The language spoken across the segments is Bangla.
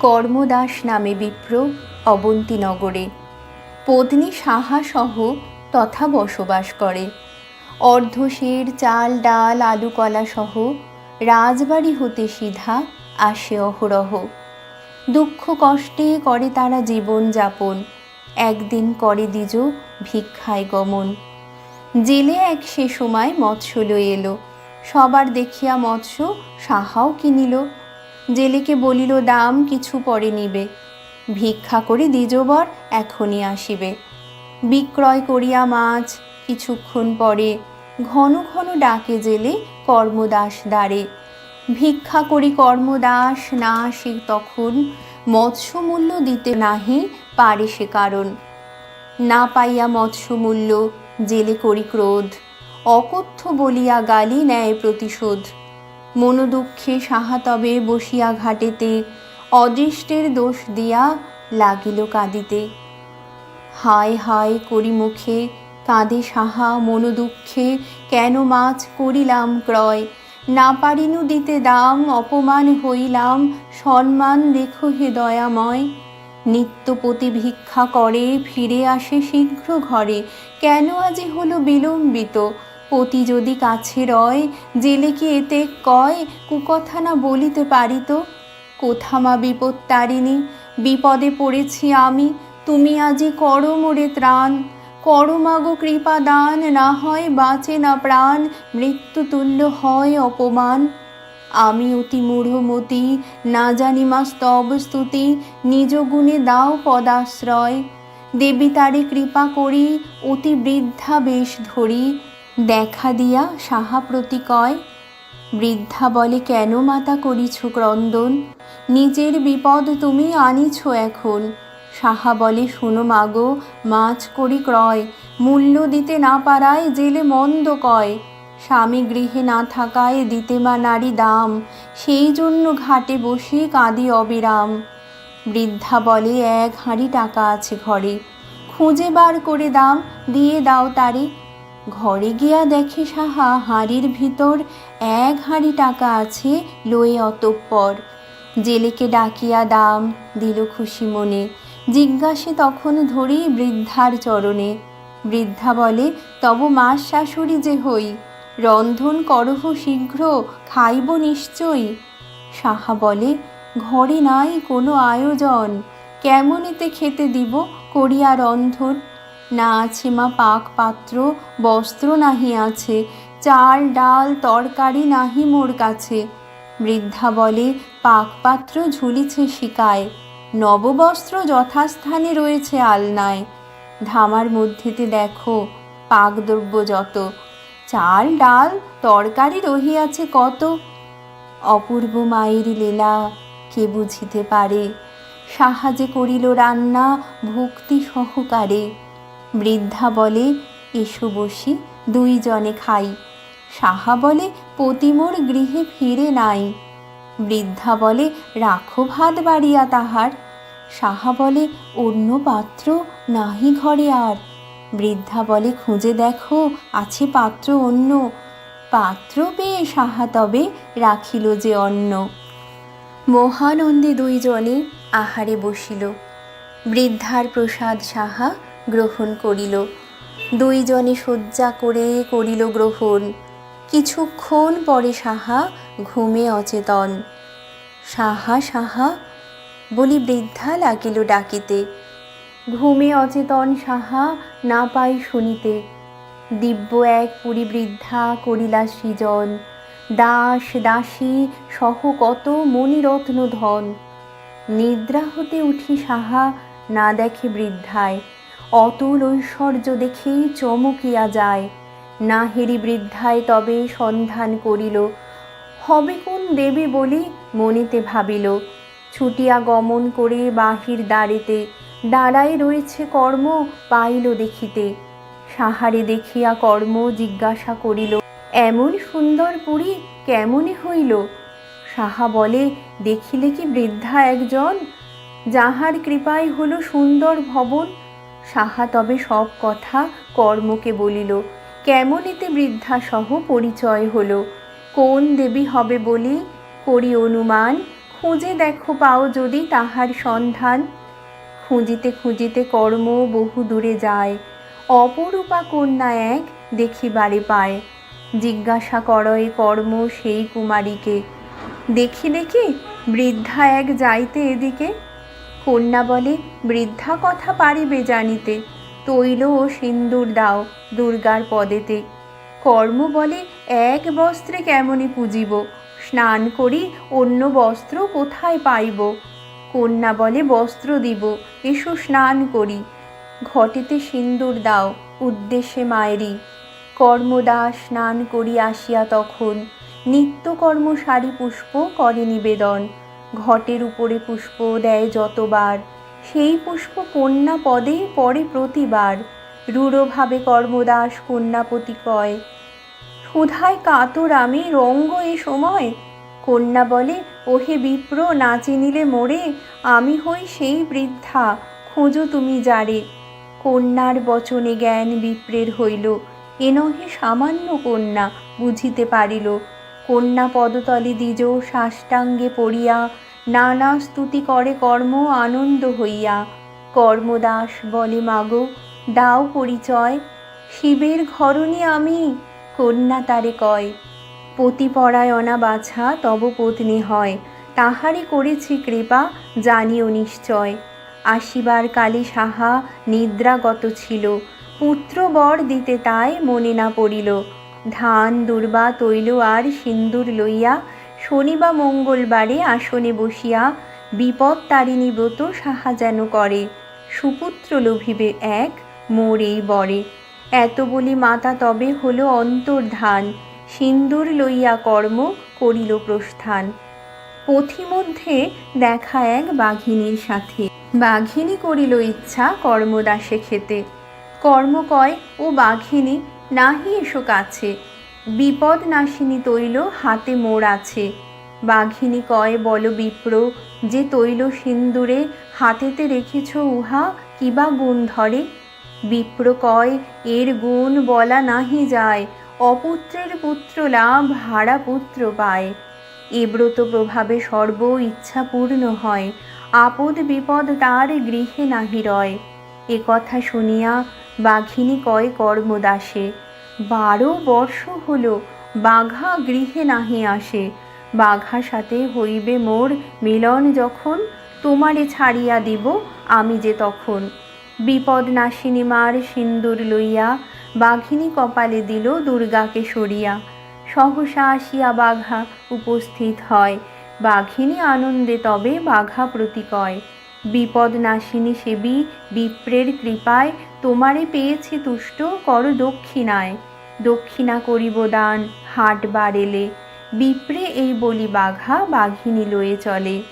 কর্মদাস নামে বিপ্র অবন্তীনগরে পত্নী সাহাসহ তথা বসবাস করে। অর্ধশের চাল, ডাল আলু কলা সহ রাজবাড়ি হতে সিধা আসে অহরহ। দুঃখ কষ্টে করে তারা জীবন যাপন। একদিন করে দ্বিজ ভিক্ষায় গমন। জেলে এক সে সময় মৎস্য লয়ে এলো। সবার দেখিয়া মৎস্য সাহাও কিনিল। জেলেকে বলিল, দাম কিছু পরে নিবে। ভিক্ষা করে দ্বিজবর, এখনই আসিবে। বিক্রয় করিয়া মাছ, কিছুক্ষণ পরে ঘন ঘন ডাকে জেলে কর্মদাস দ্বারে। ভিক্ষা করি কর্মদাস, না আসে তখন মৎস্যমূল্য দিতে নাহি পারে সে কারণ। না পাইয়া মৎস্যমূল্য, জেলে করি ক্রোধ। অকথ্য বলিয়া গালি নেয় প্রতিশোধ। মনোদুঃখে সাহাতবে বসিয়া ঘাটেতে, অদৃষ্টের দোষ দিয়া লাগিল কাঁদিতে। হায় হায় করি মুখে, কাঁদে সাহা মনোদুঃখে, কেন মাছ করিলাম ক্রয়? না পারিনু দিতে দাম, অপমান হইলাম সম্মান দেখো হে দয়াময়। নিত্যপতি ভিক্ষা করে ফিরে আসে শীঘ্র ঘরে, কেন আজি হলো বিলম্বিত? পতি যদি কাছে রয়, জেলে কি এতে কয়? কুকথা না বলিতে পারিত কোথা মা বিপদ তারিণী? বিপদে পড়েছি আমি, তুমি আজি করো মোরে ত্রাণ। করো মাগো কৃপা দান, না হয় বাঁচে না প্রাণ, মৃত্যু তুল্য হয় অপমান। আমি অতি মূঢ়মতি না জানি মা স্তব স্তুতি, নিজ গুণে দাও পদাশ্রয়। দেবী তারে কৃপা করি, অতি বৃদ্ধা বেশ ধরি। দেখা দিয়া সাহা প্রতি কয়, বৃদ্ধা বলে, কেন মাতা করিছ ক্রন্দন? নিজের বিপদ তুমি আনিছ এখন। সাহা বলে, শোনো মাগো মাছ করি ক্রয়, মূল্য দিতে না পারায় জেলে মন্দ কয়। স্বামী গৃহে না থাকায় দিতে মা নারী দাম, সেই জন্য ঘাটে বসে কাঁদি অবিরাম। বৃদ্ধা বলে, এক হাঁড়ি টাকা আছে ঘরে, খুঁজে বার করে দাম, দিয়ে দাও তারে ঘরে গিয়া দেখে সাহা হাঁড়ির ভিতর এক হাঁড়ি টাকা আছে লয়ে অতঃপর। জেলেকে ডাকিয়া দাম দিল খুশি মনে। জিজ্ঞাসে তখন ধরি বৃদ্ধার চরণে। বৃদ্ধা বলে, তব মাস শাশুড়ি যে হই, রন্ধন করহ শীঘ্র, খাইব নিশ্চয়ই? সাহা বলে, ঘরে নাই কোনো আয়োজন কেমন এতে খেতে দিব, করিয়া রন্ধন? না আছে মা পাক পাত্র বস্ত্র নাহি আছে, চাল, ডাল, তরকারি নাহি মোর কাছে। বৃদ্ধা বলে, পাকপাত্র ঝুলিছে শিকায়, নববস্ত্র যথাস্থানে রয়েছে আলনায়। ধামার মধ্যেতে দেখো, পাকদ্রব্য যত, চাল, ডাল, তরকারি রহিয়াছে কত। অপূর্ব মায়ের লীলা কে বুঝিতে পারে, সাহায্যে করিল রান্না ভক্তি সহকারে। বৃদ্ধা বলে, এসো বসি, দুইজনে খাই। সাহা বলে পতিমোর গৃহে ফিরে নাই। বৃদ্ধা বলে, রাখো ভাত বাড়িয়া তাহার। সাহা বলে, অন্য পাত্র নাহি ঘরে আর। বৃদ্ধা বলে, খুঁজে দেখো, আছে পাত্র অন্য। পাত্র পেয়ে সাহা তবে রাখিল যে অন্ন। মহানন্দে দুইজনে আহারে বসিল। বৃদ্ধার প্রসাদ সাহা গ্রহণ করিল। দুইজনে শয্যা করে করিল গ্রহণ। কিছুক্ষণ পরে সাহা ঘুমে অচেতন। সাহা সাহা, বলি বৃদ্ধা লাগিল ডাকিতে। ঘুমে অচেতন সাহা না পাই শুনিতে। দিব্য এক পুরী বৃদ্ধা করিলা সৃজন। দাস, দাসী, সহ কত মণিরত্ন ধন। নিদ্রা হতে উঠি সাহা না দেখে বৃদ্ধায়। অতুল ঐশ্বর্য দেখে চমকিয়া যায়। না হেরি বৃদ্ধায় তবে সন্ধান করিল। হবে কোন দেবী বলি মনেতে ভাবিল। ছুটিয়া গমন করে বাহির দ্বারেতে দাঁড়ায় রয়েছে কর্ম পাইল দেখিতে। সাহারে দেখিয়া কর্ম জিজ্ঞাসা করিল, এমন সুন্দর পুরী কেমনে হইল? সাহা বলে, দেখিলে কি বৃদ্ধা একজন? যাহার কৃপায় হলো সুন্দর ভবন সাহা তবে সব কথা কর্মকে বলিল কেমন এতে বৃদ্ধা সহ পরিচয় হলো? কোন দেবী হবে বলি? করি অনুমান, খুঁজে দেখো পাও যদি তাহার সন্ধান। খুঁজিতে খুঁজিতে কর্ম বহু দূরে যায়, অপরূপা কন্যা এক দেখিবারে পায়। জিজ্ঞাসা করয় কর্ম সেই কুমারীকে, দেখি দেখি, বৃদ্ধা এক যাইতে এদিকে? কন্যা বলে, বৃদ্ধা কথা পারিবে জানিতে। তৈল ও সিন্দুর দাও দুর্গার পদেতে। কর্ম বলে, এক বস্ত্রে কেমনই পুজিব? স্নান করি, অন্য বস্ত্র কোথায় পাইব? কন্যা বলে, বস্ত্র দিব, এসো স্নান করি। ঘটেতে সিন্দুর দাও, উদ্দেশ্যে মায়েরই। কর্মদাস স্নান করি আসিয়া তখন। নিত্যকর্ম সারি পুষ্প করে নিবেদন। ঘটের উপরে পুষ্প দেয় যতবার, সেই পুষ্প কন্যা পদে পড়ে প্রতিবার। রূঢ়ভাবে কর্মদাস কন্যাপতি কয় ক্ষুধায় কাতর আমি রঙ্গ এ সময় কন্যা বলে, ওহে বিপ্র নাচে নিলে মোড়ে আমি হই সেই বৃদ্ধা, খোঁজো তুমি যারে কন্যার বচনে জ্ঞান বিপ্রের হইল, এ নহে সামান্য কন্যা বুঝিতে পারিল কন্যা পদতলে দ্বিজ সাষ্টাঙ্গে পড়িয়া, নানা স্তুতি করে কর্ম আনন্দ হইয়া। কর্মদাস বলে, মাগো, দাও পরিচয়। শিবের ঘরণী আমি, কন্যা তারে কয়। পতিপরায়ণা বাছা, তব পত্নী হয়। তাহারই করেছি কৃপা, জানিও নিশ্চয়। আসিবার কালে সাহা নিদ্রাগত ছিল। পুত্র বর দিতে তাই মনে না পড়িল। ধান, দুর্বা, তৈল আর সিন্দুর লইয়া শনি বা মঙ্গলবারে আসনে বসিয়া বিপদ তারিণী ব্রত সাহা যেন করে। সুপুত্র লোভিবে এক মোর এই বরে। এত বলি মাতা তবে হলো অন্তর্ধান। সিন্দুর লইয়া কর্ম করিল প্রস্থান। পথিমধ্যে দেখা এক বাঘিনীর সাথে। বাঘিনী করিল ইচ্ছা কর্মদাসে খেতে। কর্ম কয় ও বাঘিনী নাহি এসো কাছে। বিপদ নাশিনী তৈল হাতে মোড় আছে। বাঘিনী কয়, বল বিপ্র, যে তৈল সিন্দুরে হাতেতে রেখেছ উহা কিবা গুণ ধরে? বিপ্র কয়, এর গুণ বলা নাহি যায়। অপুত্রের পুত্র লাভ হারা পুত্র পায়। এ ব্রত প্রভাবে সর্ব ইচ্ছা পূর্ণ হয়। আপদ বিপদ তার গৃহে নাহি রয়। এ কথা শুনিয়া বাঘিনী কয় কর্মদাসে, বারো বর্ষ হলো, বাঘা গৃহে নাহি আসে। বাঘা সাথে হইবে মোর মিলন যখন, তোমারে ছাড়িয়া দিব আমি যে তখন। বিপদ নাশিনী মার সিন্দুর লইয়া, বাঘিনী কপালে দিল দুর্গাকে সরিয়া। সহসা আসিয়া বাঘা উপস্থিত হয়। বাঘিনী আনন্দে তবে বাঘা প্রতিকয়। বিপদ নাশিনী সেবী বিপ্রের কৃপায় তোমারে পেয়েছি তুষ্ট, কর দক্ষিণায়। দক্ষিণা করিব দান, হাট বাড়েলে। বিপ্রে এই বলি বাঘা, বাঘিনী লয়ে চলে।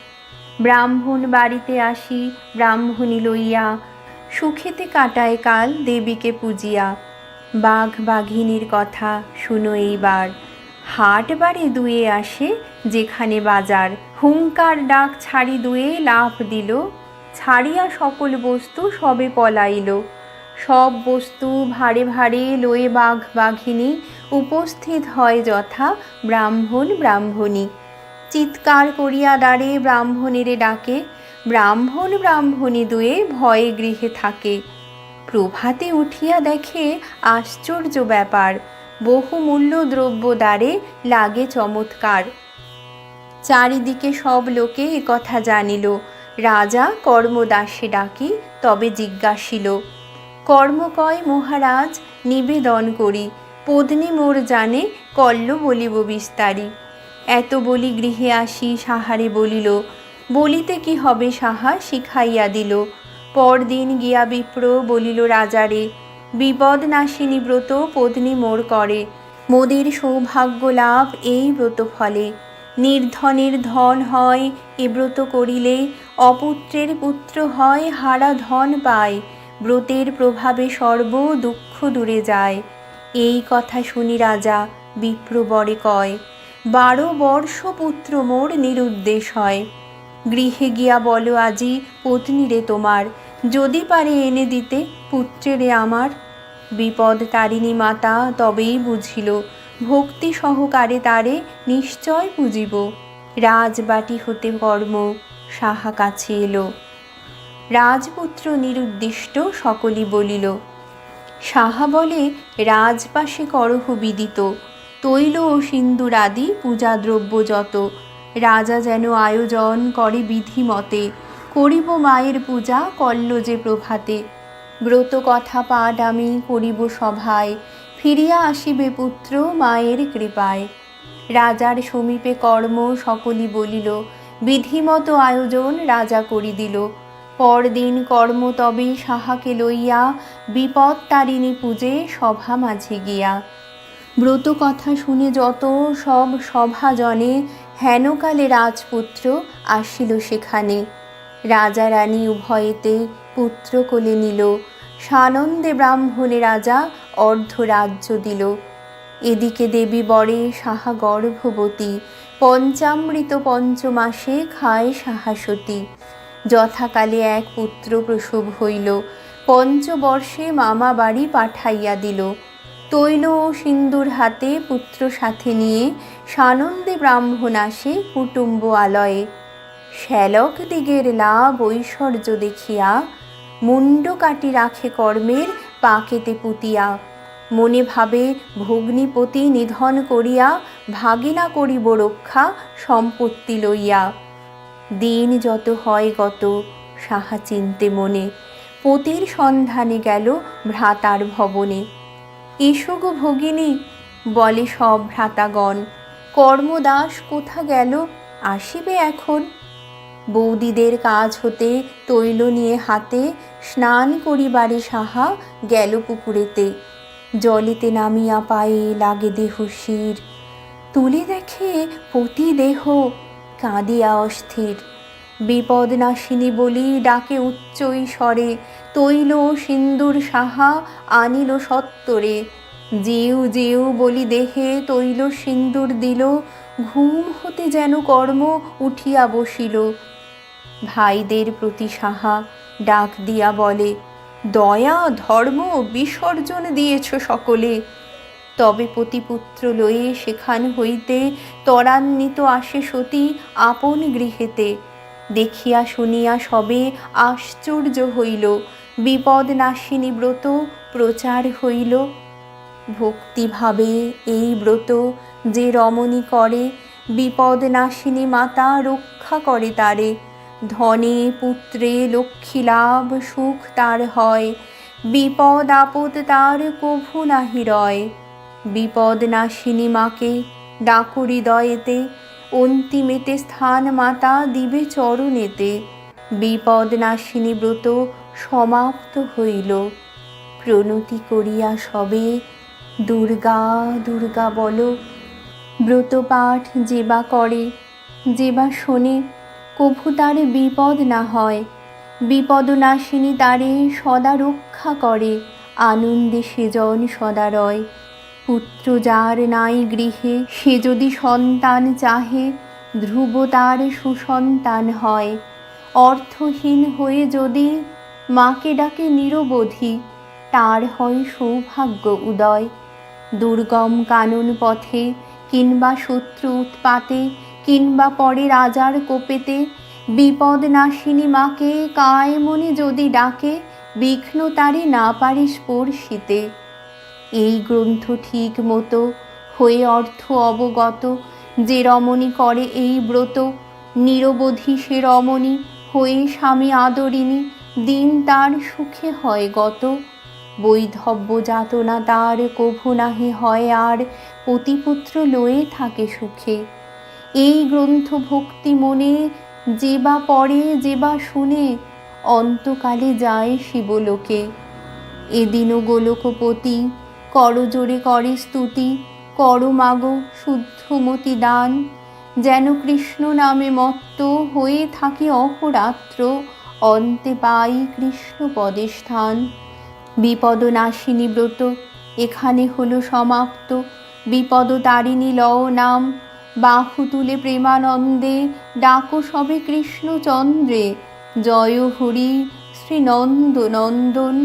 ব্রাহ্মণ বাড়িতে আসি, ব্রাহ্মণী লইয়া। সুখেতে কাটায় কাল দেবীকে পূজিয়া। বাঘ বাঘিনীর কথা শুনো এইবার। হাট বাড়ে দুয়ে আসে, যেখানে বাজার। হুঙ্কার ডাক ছাড়ি দুয়ে লাভ দিল। ছাড়িয়া সকল বস্তু সবে পলাইল। সব বস্তু ভারে ভারে লয়ে বাঘ বাঘিনী উপস্থিত হয় যথা ব্রাহ্মণ ব্রাহ্মণী। চিৎকার করিয়া দাঁড়ে ব্রাহ্মণেরে ডাকে, ব্রাহ্মণ ব্রাহ্মণী দুয়ে ভয়ে গৃহে থাকে। প্রভাতে উঠিয়া দেখে আশ্চর্য ব্যাপার বহুমূল্য দ্রব্য দ্বারে লাগে চমৎকার। চারিদিকে সব লোকে একথা জানিল, রাজা কর্মদাসে ডাকি তবে জিজ্ঞাসিল কর্মকয় মহারাজ নিবেদন করি। পত্নী মোর জানে কল্ল বলিব বিস্তারি। এত বলি গৃহে আসি, সাহারে বলিল, বলিতে কি হবে সাহা শিখাইয়া দিল। পরদিন গিয়া বিপ্র বলিল রাজারে বিপদ নাশিনী ব্রত পত্নী মোর করে। মোদের সৌভাগ্য লাভ এই ব্রত ফলে। নির্ধনের ধন হয়, এ ব্রত করিলে অপুত্রের পুত্র হয়, হারা ধন পায়। ব্রতের প্রভাবে সর্ব দুঃখ দূরে যায়। এই কথা শুনি রাজা বিপ্রবরে কয়, বারো বর্ষ পুত্র মোর নিরুদ্দেশ হয়। গৃহে গিয়া বলো আজি পত্নীরে তোমার, যদি পারে এনে দিতে পুত্রেরে আমার। বিপদ তারিণী মাতা তবেই বুঝিল, ভক্তি সহকারে তারে নিশ্চয় পুজিব। রাজবাটি হতে কর্ম, সাহা কাছে এলো। রাজপুত্র নিরুদ্দিষ্ট সকলই বলিল, সাহা বলে রাজপাশে করহ বিদিত, তৈল ও সিন্দুর আদি পূজাদ্রব্য যত, রাজা যেন আয়োজন করে বিধি মতে করিব মায়ের পূজা, কল্ল যে প্রভাতে, ব্রত কথা পাঠ আমি করিব সভায়, ফিরিয়া আসিবে পুত্র মায়ের কৃপায়। রাজার সমীপে কর্ম সকলই বলিল, বিধিমতো আয়োজন রাজা করি দিল পরদিন কর্ম তবে সাহাকে লইয়া, বিপদ তারিণী পূজে সভা মাঝে গিয়া। ব্রত কথা শুনে যত সব সভাজনে হেনকালে রাজপুত্র আসিল সেখানে। রাজা রানী উভয়েতে পুত্র কোলে নিল। সানন্দে ব্রাহ্মণে রাজা অর্ধরাজ্য দিল। এদিকে দেবী বরে সাহা গর্ভবতী, পঞ্চামৃত পঞ্চমাসে খায় সাহাসতী যথাকালে এক পুত্র প্রসব হইল, পঞ্চবর্ষে মামা বাড়ি পাঠাইয়া দিল। তৈল ও সিন্দুর হাতে পুত্র সাথে নিয়ে সানন্দে ব্রাহ্মণ আসে কুটুম্ব আলয়ে। শ্যালক দিগের লাভ ঐশ্বর্য দেখিয়া মুন্ড কাটি রাখে কর্মের পাকেতে পুতিয়া। মনে ভাবে ভগ্নিপতি নিধন করিয়া ভাগিনা করিব রক্ষা সম্পত্তি লইয়া। দিন যত হয় গত, সাহা চিনতে মনে। পতির সন্ধানে গেল ভ্রাতার ভবনে। এসো গো ভগিনী, বলে সব ভ্রাতাগণ, কর্মদাস কোথা গেল, আসিবে এখন? বৌদিদের কাজ হতে, তৈল নিয়ে হাতে, স্নান করিবারে সাহা গেল পুকুরেতে। জলেতে নামিয়া পায়ে লাগে দেহ শির। তুলে দেখে পতি দেহ কাঁদিয়া অস্থির। বিপদ নাশিনী বলি ডাকে উচ্চই স্বরে, তৈল সিন্দুর সাহা আনিল সত্তরে। জিউ জিউ বলি দেহে তৈল সিন্দুর দিল, ঘুম হতে যেন কর্ম উঠিয়া বসিল। ভাইদের প্রতি সাহা ডাক দিয়া বলে, দয়া, ধর্ম, বিসর্জন দিয়েছ সকলে। তবে পতিপুত্র লয়ে সেখান হইতে ত্বরান্বিত আসে সতী আপন গৃহেতে। দেখিয়া শুনিয়া সবে আশ্চর্য হইল বিপদ নাশিনী ব্রত প্রচার হইল। ভক্তিভাবে এই ব্রত যে রমণী করে বিপদ নাশিনী মাতা রক্ষা করে তারে। ধনে পুত্রে লক্ষ্মী লাভ, সুখ তার হয়, বিপদ আপদ তার কভু নাহি রয়। বিপদ নাশিনী মাকে ডাকু হৃদয়েতে, অন্তিমেতে স্থান মাতা দিবে চরণেতে। বিপদ নাশিনী ব্রত সমাপ্ত হইল। প্রণতি করিয়া সবে, দুর্গা দুর্গা বলো ব্রতপাঠ যেবা করে যেবা শোনে, কভু তারে বিপদ না হয়। বিপদ নাশিনী তারে সদা রক্ষা করে, আনন্দে সেজন সদা রয়। পুত্র যার নাই গৃহে, সে যদি সন্তান চাহে, ধ্রুব তার সুসন্তান হয়। অর্থহীন হয়ে যদি মাকে ডাকে নিরবধি, তার হয় সৌভাগ্য উদয়। দুর্গম কানুন পথে, কিংবা শত্রু উৎপাতে, কিংবা পরে রাজার কোপেতে, বিপদ নাশিনী মাকে কায় মনে যদি ডাকে, বিঘ্ন তারে না পারে স্পর্শিতে এই গ্রন্থ ঠিক মতো হয়ে অর্থ অবগত যে রমণী করে এই ব্রত, নিরবধি সে রমণী হয়ে স্বামী আদরিণী দিন তার সুখে হয় গত। বৈধব্য যাতনা তার কভু নাহি হয় আর পতিপুত্র লয়ে থাকে সুখে। এই গ্রন্থ ভক্তি মনে যে বা পড়ে, যে বা শুনে অন্তকালে যায় শিবলোকে। এদিনও গোলকপতি করজোরে করে স্তুতি, কর মাগো শুদ্ধমতি দান। যেন কৃষ্ণ নামে মত্ত হয়ে থাকে অহরাত্র, অন্তে পাই কৃষ্ণ পদে স্থান। বিপদ নাশিনী ব্রত, এখানে হলো সমাপ্ত। বিপদ তারিণী লও নাম, বাহু তুলে প্রেমানন্দে ডাকো সবে কৃষ্ণচন্দ্রে। জয় হরি শ্রী নন্দ নন্দন